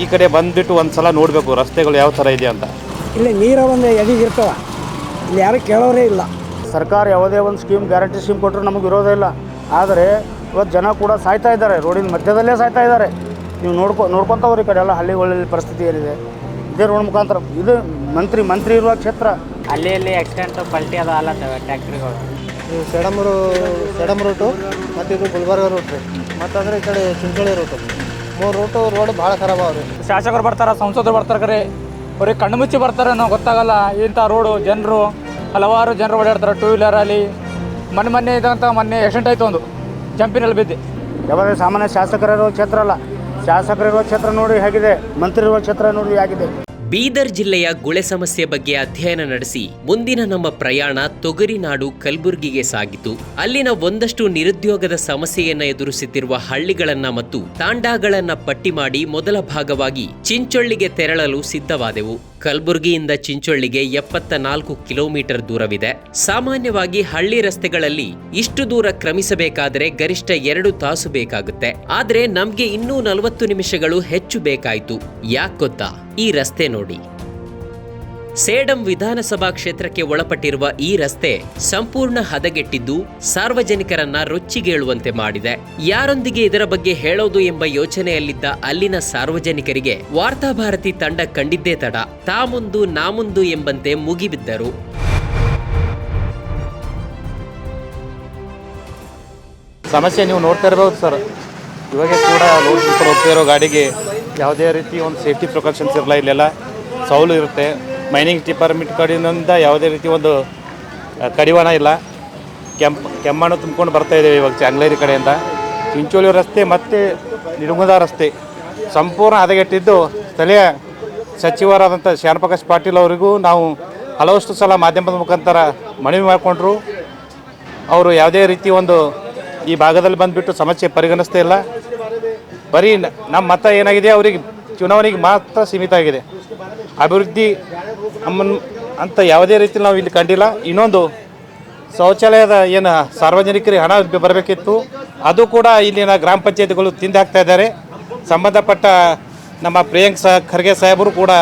ಈ ಕಡೆ ಬಂದ್ಬಿಟ್ಟು ಒಂದು ಸಲ ನೋಡಬೇಕು ರಸ್ತೆಗಳು ಯಾವ ಥರ ಇದೆ ಅಂತ. ಇಲ್ಲಿ ನೀರ ಒಂದು ಎದಿಗೆ ಇರ್ತವ. ಇಲ್ಲಿ ಯಾರು ಕೇಳೋರೇ ಇಲ್ಲ. ಸರ್ಕಾರ ಯಾವುದೇ ಒಂದು ಸ್ಕೀಮ್ ಗ್ಯಾರಂಟಿ ಸ್ಕೀಮ್ ಕೊಟ್ಟರು ನಮಗೆ ವಿರೋಧ ಇಲ್ಲ. ಆದರೆ ಇವತ್ತು ಜನ ಕೂಡ ಸಾಯ್ತಾ ಇದ್ದಾರೆ ರೋಡಿನ ಮಧ್ಯದಲ್ಲೇ ಸಾಯ್ತಾ ಇದ್ದಾರೆ. ನೀವು ನೋಡ್ಕೊ ನೋಡ್ಕೊತ ಹೋಗ್ರಿ ಈ ಕಡೆ ಎಲ್ಲ ಹಳ್ಳಿಗಳಲ್ಲಿ ಪರಿಸ್ಥಿತಿ ಏನಿದೆ. ಇದೇ ರೋಡ್ ಮುಖಾಂತರ ಇದು ಮಂತ್ರಿ ಮಂತ್ರಿ ಇರುವ ಕ್ಷೇತ್ರ. ಅಲ್ಲಿ ಅಲ್ಲಿ ಆಕ್ಸಿಡೆಂಟ್ ಪಲ್ಟಿ ಅದು ಅಲ್ಲತ್ತವೆ ಟ್ಯಾಕ್ಟ್ರಿಗಳು ಇದು ಸೆಡಮೂರು ಸೆಡಮ್ ರೂಟು ಮತ್ತು ಇದು ಗುಲ್ಬರ್ಗ ರೂಟ್ ರೀ ಮತ್ತು ಅಂದರೆ ಈ ಕಡೆ ಚಿಂಚೋಳಿ ರೂಟು ಮೂರು ರೂಟು ರೋಡ್ ಭಾಳ ಖರಾಬ್ ಅವ್ರಿ ಶಾಸಕರು ಬರ್ತಾರ ಸಂಸದರು ಬರ್ತಾರೆ ಕರೆ. ಅವ್ರಿಗೆ ಕಣ್ಣು ಮುಚ್ಚಿ ಬರ್ತಾರೆ ನಾವು ಗೊತ್ತಾಗಲ್ಲ. ಇಂಥ ರೋಡು ಜನರು ಹಲವಾರು ಜನರು ಓಡಾಡ್ತಾರೆ ಟೂ ವೀಲರ್ ಅಲ್ಲಿ. ಮೊನ್ನೆ ಮೊನ್ನೆ ಇದ್ದಂಥ ಮೊನ್ನೆ ಆಕ್ಸಿಡೆಂಟ್ ಆಯ್ತು ಒಂದು. ಜಂಪಿನಲ್ಲಿ ಬಿದ್ದು. ಯಾವಾಗ ಸಾಮಾನ್ಯ ಶಾಸಕರಿರುವ ಕ್ಷೇತ್ರ ಅಲ್ಲ. ಶಾಸಕರಿರುವ ಕ್ಷೇತ್ರ ನೋಡಿ ಹೇಗಿದೆ ಮಂತ್ರಿ ಇರುವ ಕ್ಷೇತ್ರ ನೋಡಿ ಹೇಗಿದೆ. ಬೀದರ್ ಜಿಲ್ಲೆಯ ಗುಳೆ ಸಮಸ್ಯೆ ಬಗ್ಗೆ ಅಧ್ಯಯನ ನಡೆಸಿ ಮುಂದಿನ ನಮ್ಮ ಪ್ರಯಾಣ ತೊಗರಿನಾಡು ಕಲಬುರಗಿಗೆ ಸಾಗಿತು. ಅಲ್ಲಿನ ಒಂದಷ್ಟು ನಿರುದ್ಯೋಗದ ಸಮಸ್ಯೆಯನ್ನ ಎದುರಿಸುತ್ತಿರುವ ಹಳ್ಳಿಗಳನ್ನ ಮತ್ತು ತಾಂಡಾಗಳನ್ನ ಪಟ್ಟಿ ಮಾಡಿ ಮೊದಲ ಭಾಗವಾಗಿ ಚಿಂಚೊಳ್ಳಿಗೆ ತೆರಳಲು ಸಿದ್ಧವಾದೆವು. ಕಲಬುರಗಿಯಿಂದ ಚಿಂಚೊಳ್ಳಿಗೆ ಎಪ್ಪತ್ತ ನಾಲ್ಕು ಕಿಲೋಮೀಟರ್ ದೂರವಿದೆ. ಸಾಮಾನ್ಯವಾಗಿ ಹಳ್ಳಿ ರಸ್ತೆಗಳಲ್ಲಿ ಇಷ್ಟು ದೂರ ಕ್ರಮಿಸಬೇಕಾದರೆ ಗರಿಷ್ಠ ಎರಡು ತಾಸು ಬೇಕಾಗುತ್ತೆ. ಆದರೆ ನಮ್ಗೆ ಇನ್ನೂ ನಲವತ್ತು ನಿಮಿಷಗಳು ಹೆಚ್ಚು ಬೇಕಾಯ್ತು. ಯಾಕೊತ್ತಾ ಈ ರಸ್ತೆ ನೋಡಿ. ಸೇಡಂ ವಿಧಾನಸಭಾ ಕ್ಷೇತ್ರಕ್ಕೆ ಒಳಪಟ್ಟಿರುವ ಈ ರಸ್ತೆ ಸಂಪೂರ್ಣ ಹದಗೆಟ್ಟಿದ್ದು ಸಾರ್ವಜನಿಕರನ್ನ ರೊಚ್ಚಿಗೇಳುವಂತೆ ಮಾಡಿದೆ. ಯಾರೊಂದಿಗೆ ಇದರ ಬಗ್ಗೆ ಹೇಳೋದು ಎಂಬ ಯೋಚನೆಯಲ್ಲಿದ್ದ ಅಲ್ಲಿನ ಸಾರ್ವಜನಿಕರಿಗೆ ವಾರ್ತಾಭಾರತಿ ತಂಡ ಕಂಡಿದ್ದೇ ತಡ. ತಾಮುಂದು, ನಾಮುಂದು ಎಂಬಂತೆ ಮುಗಿಬಿದ್ದರು. ಸಮಸ್ಯೆ ನೀವು ನೋಡ್ತಾ ಇರಬಹುದು ಸರ್. ಇವಾಗ ಕೂಡ ಹೋಗ್ತಾ ಇರೋ ಗಾಡಿಗೆ ಯಾವುದೇ ರೀತಿ ಒಂದು ಸೇಫ್ಟಿ ಪ್ರಿಕಾಷನ್ಸ್ ಇರಲ್ಲ ಇಲ್ಲೆಲ್ಲ ಸೌಲು ಇರುತ್ತೆ. ಮೈನಿಂಗ್ ಡಿಪಾರ್ಟ್ಮೆಂಟ್ ಕಡೆಯಿಂದ ಯಾವುದೇ ರೀತಿ ಒಂದು ಕಡಿವಾಣ ಇಲ್ಲ. ಕೆಂಪ್, ಕೆಮ್ಮಣ್ಣು ತುಂಬಿಕೊಂಡು ಬರ್ತಾ ಇದ್ದೇವೆ ಇವಾಗ ಚಾಂಗ್ಲೇರಿ ಕಡೆಯಿಂದ. ಚಿಂಚೋಳಿ ರಸ್ತೆ ಮತ್ತು ನಿಡುಗುಂದ ರಸ್ತೆ. ಸಂಪೂರ್ಣ ಹದಗೆಟ್ಟಿದ್ದು ಸ್ಥಳೀಯ ಸಚಿವರಾದಂಥ ಶ್ಯಾನಪ್ರಕಾಶ್ ಪಾಟೀಲ್ ಅವರಿಗೂ ನಾವು ಹಲವಷ್ಟು ಸಲ ಮಾಧ್ಯಮದ ಮುಖಾಂತರ ಮನವಿ ಮಾಡಿಕೊಂಡ್ರು. ಅವರು ಯಾವುದೇ ರೀತಿ ಒಂದು ಈ ಭಾಗದಲ್ಲಿ ಬಂದುಬಿಟ್ಟು ಸಮಸ್ಯೆ ಪರಿಗಣಿಸ್ತಾ ಇಲ್ಲ. ಬರೀ ನಮ್ಮ ಮತ ಏನಾಗಿದೆ, ಅವರಿಗೆ ಚುನಾವಣೆಗೆ ಮಾತ್ರ ಸೀಮಿತ ಆಗಿದೆ ಅಭಿವೃದ್ಧಿ ನಮ್ಮನ್ನು ಅಂತ ಯಾವುದೇ ರೀತಿ ನಾವು ಇಲ್ಲಿ ಕಂಡಿಲ್ಲ. ಇನ್ನೊಂದು ಶೌಚಾಲಯದ ಏನು ಸಾರ್ವಜನಿಕರಿಗೆ ಹಣ ಬರಬೇಕಿತ್ತು. ಅದು ಕೂಡ ಇಲ್ಲಿನ ಗ್ರಾಮ ಪಂಚಾಯತಿಗಳು ತಿಂದು ಹಾಕ್ತಾ ಇದ್ದಾರೆ. ಸಂಬಂಧಪಟ್ಟ ನಮ್ಮ ಪ್ರಿಯಾಂಕ್ ಸಹ ಖರ್ಗೆ ಸಾಹೇಬರು ಕೂಡ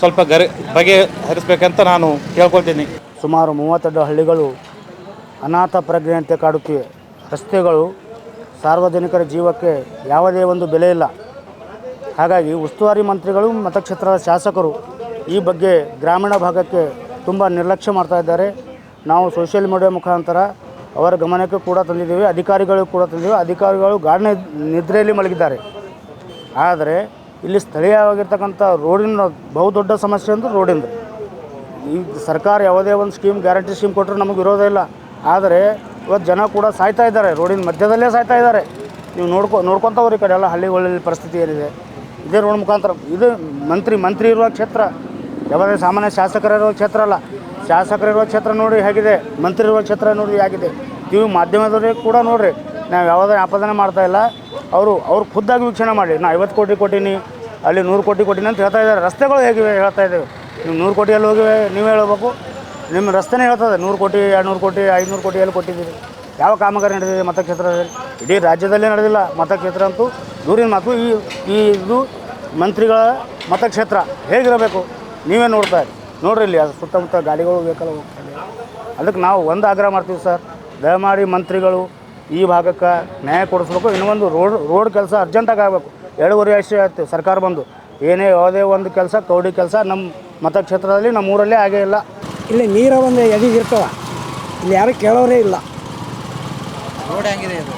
ಸ್ವಲ್ಪ ಗರಿ ಬಗೆಹರಿಸ್ಬೇಕಂತ ನಾನು ಕೇಳ್ಕೊಳ್ತೀನಿ. ಸುಮಾರು ಮೂವತ್ತೆರಡು ಹಳ್ಳಿಗಳು ಅನಾಥ ಪ್ರಜ್ಞೆಯಂತೆ ಕಾಡುತ್ತಿವೆ. ರಸ್ತೆಗಳು ಸಾರ್ವಜನಿಕರ ಜೀವಕ್ಕೆ ಯಾವುದೇ ಒಂದು ಬೆಲೆ ಇಲ್ಲ. ಹಾಗಾಗಿ ಉಸ್ತುವಾರಿ ಮಂತ್ರಿಗಳು, ಮತಕ್ಷೇತ್ರದ ಶಾಸಕರು ಈ ಬಗ್ಗೆ ಗ್ರಾಮೀಣ ಭಾಗಕ್ಕೆ ತುಂಬ ನಿರ್ಲಕ್ಷ್ಯ ಮಾಡ್ತಾ ಇದ್ದಾರೆ. ನಾವು ಸೋಷಿಯಲ್ ಮೀಡಿಯಾ ಮುಖಾಂತರ ಅವರ ಗಮನಕ್ಕೆ ಕೂಡ ತಂದಿದ್ದೀವಿ, ಅಧಿಕಾರಿಗಳು ಕೂಡ ತಂದಿದ್ದೀವಿ. ಅಧಿಕಾರಿಗಳು ಗಾಢ ನಿದ್ರೆಯಲ್ಲಿ ಮಲಗಿದ್ದಾರೆ. ಆದರೆ ಇಲ್ಲಿ ಸ್ಥಳೀಯವಾಗಿರ್ತಕ್ಕಂಥ ರೋಡಿನ ಬಹುದೊಡ್ಡ ಸಮಸ್ಯೆ ಅಂದರೆ ರೋಡಿಂದು. ಈ ಸರ್ಕಾರ ಯಾವುದೇ ಒಂದು ಸ್ಕೀಮ್ ಗ್ಯಾರಂಟಿ ಸ್ಕೀಮ್ ಕೊಟ್ಟರೆ ನಮಗೆ ವಿರೋಧ ಇಲ್ಲ. ಆದರೆ ಇವತ್ತು ಜನ ಕೂಡ ಸಾಯ್ತಾ ಇದ್ದಾರೆ, ರೋಡಿನ ಮಧ್ಯದಲ್ಲೇ ಸಾಯ್ತಾ ಇದ್ದಾರೆ. ನೀವು ನೋಡ್ಕೊ ನೋಡ್ಕೊತ ಈ ಕಡೆ ಎಲ್ಲ ಹಳ್ಳಿಗಳಲ್ಲಿ ಪರಿಸ್ಥಿತಿ ಏನಿದೆ. ಇದೇ ರೋಡ್ ಮುಖಾಂತರ. ಇದು ಮಂತ್ರಿ ಮಂತ್ರಿ ಇರುವ ಕ್ಷೇತ್ರ. ಯಾವುದೇ ಸಾಮಾನ್ಯ ಶಾಸಕರಿರುವ ಕ್ಷೇತ್ರ ಅಲ್ಲ. ಶಾಸಕರಿರುವ ಕ್ಷೇತ್ರ ನೋಡಿ ಹೇಗಿದೆ. ಮಂತ್ರಿ ಇರುವ ಕ್ಷೇತ್ರ ನೋಡಿ ಹೇಗಿದೆ. ನೀವು ಮಾಧ್ಯಮದವರಿಗೆ ಕೂಡ ನೋಡಿರಿ. ನಾವು ಯಾವುದೇ ಆಪಾದನೆ ಮಾಡ್ತಾ ಇಲ್ಲ. ಅವರು, ಅವ್ರು ಖುದ್ದಾಗಿ ವೀಕ್ಷಣೆ ಮಾಡಿ ನಾ ಐವತ್ತು ಕೋಟಿ ಕೊಟ್ಟಿನಿ. ಅಲ್ಲಿ ನೂರು ಕೋಟಿ ಕೊಟ್ಟಿನಿ ಅಂತ ಹೇಳ್ತಾ ಇದ್ದಾರೆ. ರಸ್ತೆಗಳು ಹೇಗಿವೆ ಹೇಳ್ತಾ ಇದ್ದೇವೆ. ನೀವು ನೂರು ಕೋಟಿ ಎಲ್ಲಿ ಹೋಗಿವೆ, ನೀವು ಹೇಳಬೇಕು. ನಿಮ್ಮ ರಸ್ತೆನೇ ಹೇಳ್ತದೆ ನೂರು ಕೋಟಿ ಎರಡು ನೂರು ಕೋಟಿ, ಐದುನೂರು ಕೋಟಿ ಎಲ್ಲಿ ಕೊಟ್ಟಿದ್ದೀರಿ. ಯಾವ ಕಾಮಗಾರಿ ನಡೆದಿದೆ ಮತಕ್ಷೇತ್ರದಲ್ಲಿ? ಇಡೀ ರಾಜ್ಯದಲ್ಲೇ ನಡೆದಿಲ್ಲ ಮತಕ್ಷೇತ್ರ ಅಂತೂ. ದೂರಿನ ಮಾತು ಈ ಈ ಇದು ಮಂತ್ರಿಗಳ ಮತಕ್ಷೇತ್ರ ಹೇಗಿರಬೇಕು? ನೀವೇ ನೋಡ್ತಾ ಇರಿ. ನೋಡ್ರಿ ಇಲ್ಲಿ ಅದು ಸುತ್ತಮುತ್ತ ಗಾಡಿಗಳು ಬೇಕಲ್ಲ ಹೋಗ್ತಾರೆ ಅದಕ್ಕೆ ನಾವು ಒಂದು ಆಗ್ರಹ ಮಾಡ್ತೀವಿ ಸರ್. ದಯಮಾಡಿ ಮಂತ್ರಿಗಳು ಈ ಭಾಗಕ್ಕೆ ನ್ಯಾಯ ಕೊಡಿಸ್ಬೇಕು. ಇನ್ನೊಂದು ರೋಡ್ ರೋಡ್ ಕೆಲಸ ಅರ್ಜೆಂಟಾಗಿ ಆಗಬೇಕು. ಎರಡೂವರೆ ವರ್ಷ ಆಯ್ತು ಸರ್ಕಾರ ಬಂದು. ಏನೇ ಯಾವುದೇ ಒಂದು ಕೆಲಸ ಕೌಡಿ ಕೆಲಸ ನಮ್ಮ ಮತಕ್ಷೇತ್ರದಲ್ಲಿ ನಮ್ಮ ಊರಲ್ಲೇ ಆಗೇ ಇಲ್ಲ. ಇಲ್ಲಿ ನೀರ ಒಂದು ಎದಿಗೆ ಇರ್ತವ? ಇಲ್ಲಿ ಯಾರು ಕೇಳೋರೇ ಇಲ್ಲ. ರೋಡ್ ಹೆಂಗಿದೆ ಇದು?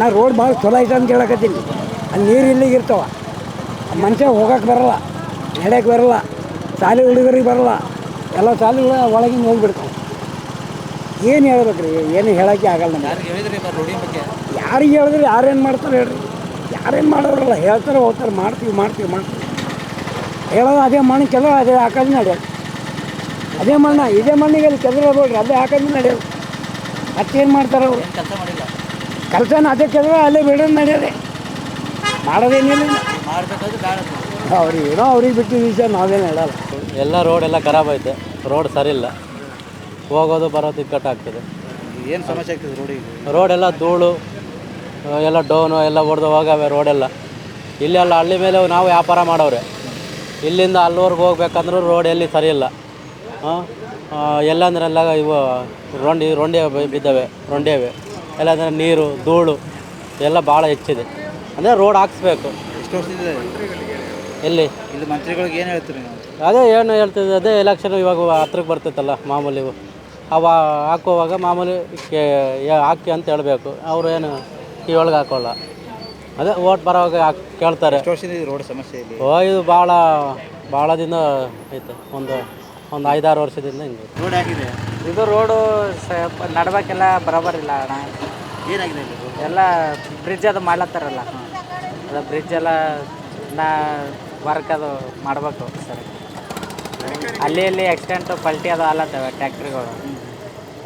ನಾ ರೋಡ್ ಭಾಳ ಚಲೋ ಐತೆ ಅಂತ ಹೇಳಕತ್ತೀನಿ ಅಲ್ಲಿ ನೀರು ಇಲ್ಲಿಗೆ ಇರ್ತವ. ಮನುಷ್ಯ ಹೋಗಕ್ಕೆ ಬರಲ್ಲ ನಡೆಯಕ್ಕೆ ಬರಲ್ಲ ಶಾಲೆ ಹುಡುಗರಿಗೆ ಬರಲ್ಲ ಎಲ್ಲ ಶಾಲೆಗಳ ಒಳಗಿಂದ ಹೋಗ್ಬಿಡ್ತಾವೆ. ಏನು ಹೇಳ್ಬೇಕು ರೀ ಏನು ಹೇಳೋಕ್ಕೆ ಆಗಲ್ಲ ನಮಗೆ. ಯಾರಿಗೆ ಹೇಳಿದ್ರಿ ಯಾರೇನು ಮಾಡ್ತಾರೆ ಹೇಳ್ರಿ. ಯಾರೇನು ಮಾಡೋರಲ್ಲ ಹೇಳ್ತಾರೆ ಹೋಗ್ತಾರೆ ಮಾಡ್ತೀವಿ ಮಾಡ್ತೀವಿ ಮಾಡ್ತೀವಿ. ಹೇಳೋದು ಅದೇ ಮಣ್ಣು ಕೆಲ ಅದೇ ಹಾಕೋದು ನಡೆಯೋದು. ಅದೇ ಮಣ್ಣು ಇದೇ ಮಣ್ಣಿಗೆ ಅಲ್ಲಿ ಕೆದರ ನೋಡ್ರಿ ಅದೇ ಹಾಕೋದು ನಡೆಯೋದು. ಮತ್ತೇನು ಮಾಡ್ತಾರೆ ಅವರು? ಕೆಲಸ ಅದೇ ಕೆದರ ಅಲ್ಲೇ ಬಿಡೋದು ನಡೆಯೋದೆ. ಮಾಡೋದೇನಿಲ್ಲ. ಮಾಡಬೇಕಾದ್ರೆ ಬೇಡ. ಅವ್ರಿಗೆ ಏನೋ ಅವ್ರಿಗೆ ಬಿಟ್ಟು ವಿಷಯ ನಾವೇನು ಹೇಳಲ್ಲ. ಎಲ್ಲ ರೋಡ್ ಎಲ್ಲ ಖರಾಬ್ ಐತೆ. ರೋಡ್ ಸರಿ ಇಲ್ಲ ಹೋಗೋದು ಬರೋದು ಇಕ್ಕಟ್ಟಾಗ್ತದೆ ಏನು ಸಮಸ್ಯೆ ಆಗ್ತದೆ ರೋಡಿಗೆ ರೋಡ್ ಎಲ್ಲ ಧೂಳು ಎಲ್ಲ ಡೌನು ಎಲ್ಲ ಹೊಡೆದು ಹೋಗವೆ ರೋಡೆಲ್ಲ ಇಲ್ಲಿ ಎಲ್ಲ ಹಳ್ಳಿ ಮೇಲೆ ನಾವು ವ್ಯಾಪಾರ ಮಾಡವ್ರೆ. ಇಲ್ಲಿಂದ ಅಲ್ಲಿವರೆಗೆ ಹೋಗ್ಬೇಕಂದ್ರೂ ರೋಡ್ ಎಲ್ಲಿ ಸರಿಯಿಲ್ಲ. ಎಲ್ಲಂದ್ರೆ ಎಲ್ಲ ಇವು ರೊಂಡಿ ರೊಂಡಿ ಬಿದ್ದಾವೆ ರೊಂಡಿಯವೆ ಎಲ್ಲಂದ್ರೆ ನೀರು ಧೂಳು ಎಲ್ಲ ಭಾಳ ಹೆಚ್ಚಿದೆ. ಅಂದರೆ ರೋಡ್ ಹಾಕ್ಸ್ಬೇಕು. ಎಷ್ಟು ವರ್ಷದಿಂದ ಎಲ್ಲಿ? ಇಲ್ಲಿ ಮಂತ್ರಿಗಳಿಗೆ ಏನು ಹೇಳ್ತೀರಿ ನೀವು? ಅದೇ ಏನು ಹೇಳ್ತಿದ್ದೆ ಅದೇ ಎಲೆಕ್ಷನ್ ಇವಾಗ ಹತ್ರಕ್ಕೆ ಬರ್ತೈತಲ್ಲ ಮಾಮೂಲಿ. ಅವ ಹಾಕುವಾಗ ಮಾಮೂಲಿ ಕೇ- ಯಾ- ಹಾಕಿ ಅಂತ ಹೇಳಬೇಕು. ಅವರು ಏನು ಕಿವೊಳಗೆ ಹಾಕೋಲ್ಲ. ಅದೇ ಓಟ್ ಬರೋವಾಗ ಹಾಕ್- ಕೇಳ್ತಾರೆ. ಎಷ್ಟು ವರ್ಷದಿಂದ ಈ ರೋಡ್ ಸಮಸ್ಯೆ ಇಲ್ಲಿ? ಓ ಇದು ಭಾಳ ಭಾಳ ದಿನ ಐತೆ ಒಂದು ಒಂದು ಐದಾರು ವರ್ಷದಿಂದ ಹಿಂಗೆ. ರೋಡ್ ಆಗಿದೆ ಇದು ರೋಡು ನಡಬೇಕೆಲ್ಲ ನಡ್ಬೇಕೆಲ್ಲ ಬರೋಬರಿಲ್ಲ ಅಣ್ಣ. ಏನಾಗಿದೆ ಇಲ್ಲಿ? ಎಲ್ಲ ಬ್ರಿಡ್ಜ್ ಅದು ಮಾಡ್ಲತ್ತಾರಲ್ಲ. ಅದು ಬ್ರಿಡ್ಜ್ ಎಲ್ಲ ನಾ ವರ್ಕ್ ಅದು ಮಾಡಬೇಕು ಸರ್. ಅಲ್ಲಿ ಅಲ್ಲಿ ಎಕ್ಸ್ಟೆಂಟು ಪಲ್ಟಿ ಅದು ಆಲತ್ತವೆ ಟ್ಯಾಕ್ಟ್ರಿಗಳು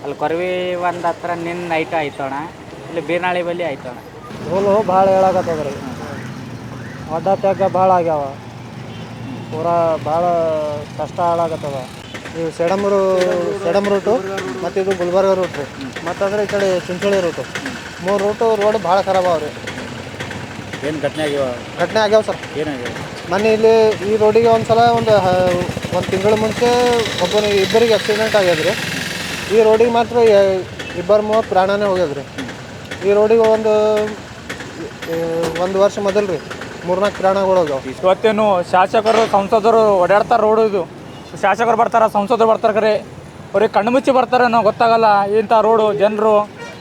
ಅಲ್ಲಿ ಕೊರವಿ ಒಂದು ಹತ್ರ ನಿನ್ನ ನೈಟ್ ಆಯ್ತೋಣ ಇಲ್ಲಿ ಬೀರ್ನಾಳಿ ಬಲ್ಲಿ ಆಯ್ತೋಣ ರೋಲು ಭಾಳ ಹೇಳಾಕತ್ತದ ರೀ ಅಡ್ಡ ತ್ಯಾಗ ಭಾಳ ಆಗ್ಯಾವ. ಪೂರ ಭಾಳ ಕಷ್ಟ ಹಾಳಾಗತ್ತದ ಇವು ಸೆಡಮರು ಸೆಡಮ್ ರೂಟು ಮತ್ತು ಇದು ಗುಲ್ಬರ್ಗ ರೂಟ್ ರೀ. ಮತ್ತಂದ್ರೆ ಈ ಕಡೆ ಚಿಂಚೋಳಿ ರೂಟು ಮೂರು ರೂಟು ರೋಡ್ ಭಾಳ ಖರಾಬ್ ಅವ್ರಿ ಏನು ಘಟನೆ ಆಗ್ಯಾವ? ಘಟನೆ ಆಗ್ಯಾವ ಸರ್. ಏನಾಗ್ಯಾವ ಮೊನ್ನೆ ಇಲ್ಲಿ ಈ ರೋಡಿಗೆ ಒಂದು ಸಲ ಒಂದು ಒಂದು ತಿಂಗಳ ಮುಂಚೆ ಒಬ್ಬನಿಗೆ ಇಬ್ಬರಿಗೆ ಆಕ್ಸಿಡೆಂಟ್ ಆಗ್ಯದ ರೀ ಈ ರೋಡಿಗೆ ಮಾತ್ರ ಇಬ್ಬರು ಮೂವತ್ತು ಪ್ರಾಣನೇ ಹೋಗ್ಯದ್ರಿ. ರೀ ಈ ರೋಡಿಗೆ ಒಂದು ಒಂದು ವರ್ಷ ಮೊದಲು ರೀ ಮೂರ್ನಾಲ್ಕು ಪ್ರಾಣಗಳು ಹೋಗ್ಯಾವ. ಇವತ್ತೇನು ಶಾಸಕರು ಸಂಸದರು ಓಡಾಡ್ತಾರೆ ರೋಡು ಇದು. ಶಾಸಕರು ಬರ್ತಾರೆ ಸಂಸದರು ಬರ್ತಾರೆ ಕರೆ. ಅವ್ರಿಗೆ ಕಣ್ಣು ಮುಚ್ಚಿ ಬರ್ತಾರೆ ನಾವು ಗೊತ್ತಾಗಲ್ಲ. ಇಂಥ ರೋಡು ಜನರು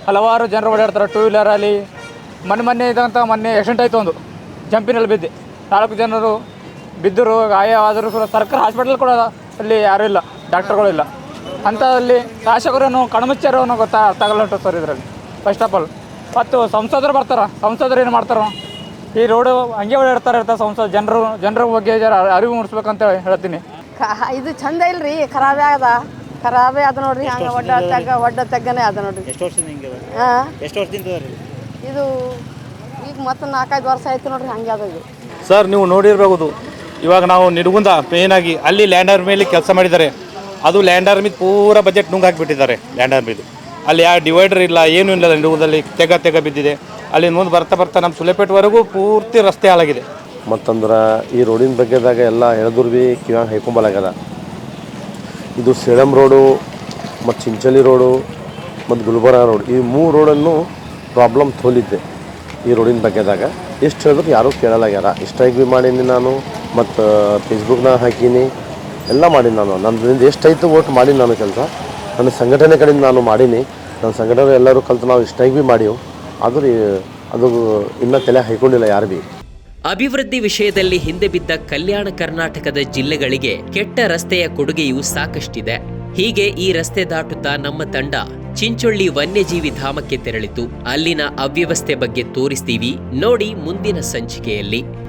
ಹಲವಾರು ಜನರು ಓಡಾಡ್ತಾರೆ ಟೂ ವೀಲರ್ ಅಲ್ಲಿ. ಮೊನ್ನೆ ಮೊನ್ನೆ ಇದ್ದಂಥ ಮೊನ್ನೆ ಆಕ್ಸಿಡೆಂಟ್ ಆಯಿತು ಒಂದು. ಜಂಪಿನಲ್ಲಿ ಬಿದ್ದೆ. ನಾಲ್ಕು ಜನರು ಬಿದ್ದರು ಗಾಯ ಆದರೂ ಕೂಡ ಸರ್ಕಾರಿ ಹಾಸ್ಪಿಟಲ್ ಕೂಡ ಅಲ್ಲಿ ಯಾರೂ ಇಲ್ಲ ಡಾಕ್ಟರ್ಗಳು ಇಲ್ಲ. ಅಂಥದ್ರಲ್ಲಿ ಶಾಸಕರೇನು ಕಣ್ಮುಚ್ಚಾರೋ ಅನ್ನೋ ಗೊತ್ತಾ ಅರ್ಥ ಆಗಲ್ಲ ಉಂಟು ಸರ್ ಇದರಲ್ಲಿ. ಫಸ್ಟ್ ಆಫ್ ಆಲ್ ಮತ್ತು ಸಂಸದರು ಬರ್ತಾರೆ ಸಂಸದರು ಏನು ಮಾಡ್ತಾರೆ? ಈ ರೋಡು ಹಂಗೆ ಓಡಾಡ್ತಾರೆ ಇರ್ತಾರೆ ಸಂಸದ ಜನರು ಜನರ ಬಗ್ಗೆ ಜರ ಅರಿವು ಮೂಡಿಸ್ಬೇಕಂತ ಹೇಳ್ತೀನಿ. ಇದು ಚಂದ ಇಲ್ರಿ ಖರಾಬೇ ಆಗದ ಖರಾಬೇ ಅದ ನೋಡ್ರಿ ಹಂಗೆ ಒಡ್ಡ ತಗ್ಗ ಒಡ್ಡ ತಗ್ಗನೇ ಅದ ನೋಡ್ರಿ. ಎಷ್ಟು ವರ್ಷದಿಂದ ಹಿಂಗೆ ಹಾ. ಎಷ್ಟು ವರ್ಷದಿಂದ ಇದು ಈಗ ಮತ್ತೆ ನಾಲ್ಕೈದು ವರ್ಷ ಆಯ್ತು ನೋಡ್ರಿ ಹಂಗೆ ಅದು ಸರ್ ನೀವು ನೋಡಿರಬಹುದು ಇವಾಗ ನಾವು ನಿಡುಗುಂದ ಪೇನಾಗಿ ಅಲ್ಲಿ ಲ್ಯಾಂಡರ್ ಮೇಲೆ ಕೆಲಸ ಮಾಡಿದ್ದಾರೆ. ಅದು ಲ್ಯಾಂಡರ್ ಮೇಲೆ ಪೂರ ಬಜೆಟ್ ನುಂಗ್ ಹಾಕಿಬಿಟ್ಟಿದ್ದಾರೆ ಲ್ಯಾಂಡರ್ ಮೇಲೆ ಅಲ್ಲಿ ಯಾವ ಡಿವೈಡರ್ ಇಲ್ಲ ಏನು ಇಲ್ಲ ನಿಡುಗುಂದಲ್ಲಿ ತೆಗ ತೆಗ ಬಿದ್ದಿದೆ. ಅಲ್ಲಿ ಮುಂದೆ ಬರ್ತಾ ಬರ್ತಾ ನಮ್ಮ ಸುಲೆಪೇಟ್ವರೆಗೂ ಪೂರ್ತಿ ರಸ್ತೆ ಹಾಳಾಗಿದೆ. ಮತ್ತಂದ್ರೆ ಈ ರೋಡಿನ ಬಗ್ಗೆದಾಗ ಎಲ್ಲ ಎಳೆದ್ರು ಭೀ ಕಿವಾಗ ಇದು ಸೇಡಂ ರೋಡು ಮತ್ತು ಚಿಂಚಲಿ ರೋಡು ಮತ್ತು ಗುಲ್ಬರ್ಗ ರೋಡ್. ಈ ಮೂರು ರೋಡನ್ನು ಪ್ರಾಬ್ಲಮ್ ತೋಲಿದ್ದೆ ಈ ರೋಡಿನ ಬಗ್ಗೆದಾಗ. ಎಷ್ಟು ಹೇಳಿದ್ರು ಯಾರೂ ಕೇಳಲಾಗ್ಯಾರ ಸ್ಟ್ರೈಕ್ ಭೀ ಮಾಡೀನಿ ನಾನು, ಮತ್ತು ಫೇಸ್ಬುಕ್ನಾಗ ಹಾಕೀನಿ, ಎಲ್ಲ ಮಾಡೀನಿ ನಾನು. ನನ್ನದ್ರಿಂದ ಎಷ್ಟಾಯಿತು ಓಟ್ ಮಾಡೀನಿ ನಾನು ಕೆಲಸ. ನನ್ನ ಸಂಘಟನೆ ಕಡೆಯಿಂದ ನಾನು ಮಾಡೀನಿ. ನನ್ನ ಸಂಘಟನೆ ಎಲ್ಲರೂ ಕಲಿತು ನಾವು ಸ್ಟ್ರೈಕ್ ಭೀ ಮಾಡೀವು. ಆದರೂ, ಅದು ಇನ್ನೂ ತಲೆ ಹೈಕೊಂಡಿಲ್ಲ ಯಾರು ಭೀ. ಅಭಿವೃದ್ಧಿ ವಿಷಯದಲ್ಲಿ ಹಿಂದೆ ಬಿದ್ದ ಕಲ್ಯಾಣ ಕರ್ನಾಟಕದ ಜಿಲ್ಲೆಗಳಿಗೆ ಕೆಟ್ಟ ರಸ್ತೆಯ ಕೊಡುಗೆಯೂ ಸಾಕಷ್ಟಿದೆ. ಹೀಗೆ ಈ ರಸ್ತೆ ದಾಟುತ್ತಾ ನಮ್ಮ ತಂಡ ಚಿಂಚೊಳ್ಳಿ ವನ್ಯಜೀವಿ ಧಾಮಕ್ಕೆ ತೆರಳಿತು. ಅಲ್ಲಿನ ಅವ್ಯವಸ್ಥೆ ಬಗ್ಗೆ ತೋರಿಸ್ತೀವಿ. ನೋಡಿ ಮುಂದಿನ ಸಂಚಿಕೆಯಲ್ಲಿ.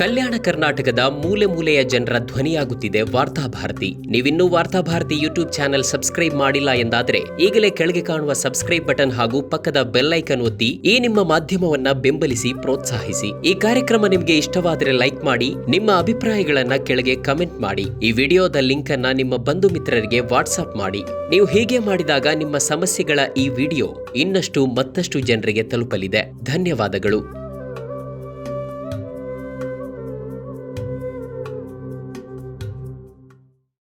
ಕಲ್ಯಾಣ ಕರ್ನಾಟಕದ ಮೂಲೆ ಮೂಲೆಯ ಜನರ ಧ್ವನಿಯಾಗುತ್ತಿದೆ ವಾರ್ತಾಭಾರತಿ ನೀವಿನ್ನೂ ವಾರ್ತಾಭಾರತಿ ಯೂಟ್ಯೂಬ್ ಚಾನೆಲ್ ಸಬ್ಸ್ಕ್ರೈಬ್ ಮಾಡಿಲ್ಲ ಎಂದಾದರೆ ಈಗಲೇ ಕೆಳಗೆ ಕಾಣುವ ಸಬ್ಸ್ಕ್ರೈಬ್ ಬಟನ್ ಹಾಗೂ ಪಕ್ಕದ ಬೆಲ್ ಐಕನ್ ಒತ್ತಿ ಈ ನಿಮ್ಮ ಮಾಧ್ಯಮವನ್ನ ಬೆಂಬಲಿಸಿ ಪ್ರೋತ್ಸಾಹಿಸಿ. ಈ ಕಾರ್ಯಕ್ರಮ ನಿಮಗೆ ಇಷ್ಟವಾದರೆ ಲೈಕ್ ಮಾಡಿ, ನಿಮ್ಮ ಅಭಿಪ್ರಾಯಗಳನ್ನ ಕೆಳಗೆ ಕಮೆಂಟ್ ಮಾಡಿ. ಈ ವಿಡಿಯೋದ ಲಿಂಕ್ ಅನ್ನ ನಿಮ್ಮ ಬಂಧು ಮಿತ್ರರಿಗೆ ವಾಟ್ಸ್ಆಪ್ ಮಾಡಿ. ನೀವು ಹೀಗೆ ಮಾಡಿದಾಗ ನಿಮ್ಮ ಸಮಸ್ಯೆಗಳ ಈ ವಿಡಿಯೋ ಇನ್ನಷ್ಟು ಮತ್ತಷ್ಟು ಜನರಿಗೆ ತಲುಪಲಿದೆ. ಧನ್ಯವಾದಗಳು.